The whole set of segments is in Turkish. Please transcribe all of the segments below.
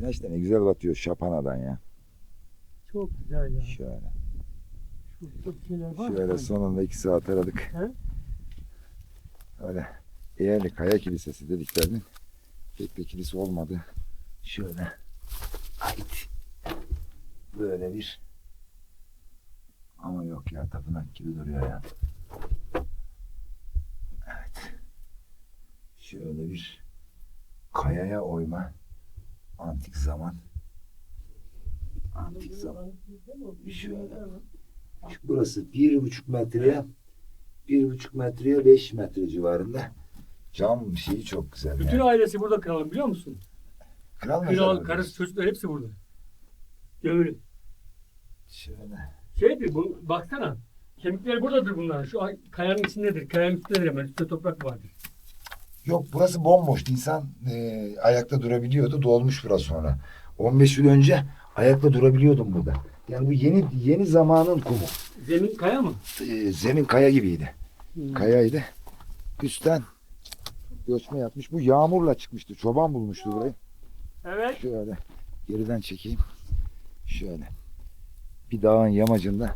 Güneş de ne güzel batıyor şapanadan ya. Çok güzel ya. Şöyle. Şurada bir şeyler var. Şöyle sonunda iki saat aradık. He? Öyle Eğerli Kaya Kilisesi dediklerinin pek bir kilise olmadı. Şöyle ait böyle bir ama yok ya tapınak gibi duruyor ya. Evet. Şöyle bir kayaya oyma antik zaman antik zaman Şöyle. Şu Burası bir buçuk metreye bir buçuk metreye beş metre civarında. Cam şeyi çok güzel. Bütün Yani. ailesi burada kralın biliyor musun? Kral, Kral, karısı, çocuklar hepsi burada. Gömülü. Şöyle. Şeydir bu, baksana. Kemikleri buradadır bunların. Şu ay- kayanın içindedir. Kayanın üstündedir hemen. Üstte toprak vardır. Yok burası bomboştu. İnsan e, ayakta durabiliyordu. Dolmuş biraz sonra. 15 yıl önce ayakta durabiliyordum burada. Yani bu yeni yeni zamanın kumu. Zemin kaya mı? E, zemin kaya gibiydi. Kayaydı. Üstten göçme yapmış. Bu yağmurla çıkmıştı. Çoban bulmuştu burayı. Evet. Şöyle geriden çekeyim. Şöyle. Bir dağın yamacında.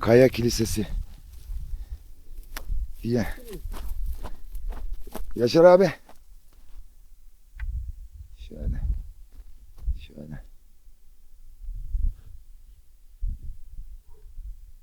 Kaya Kilisesi diye. Yaşar abi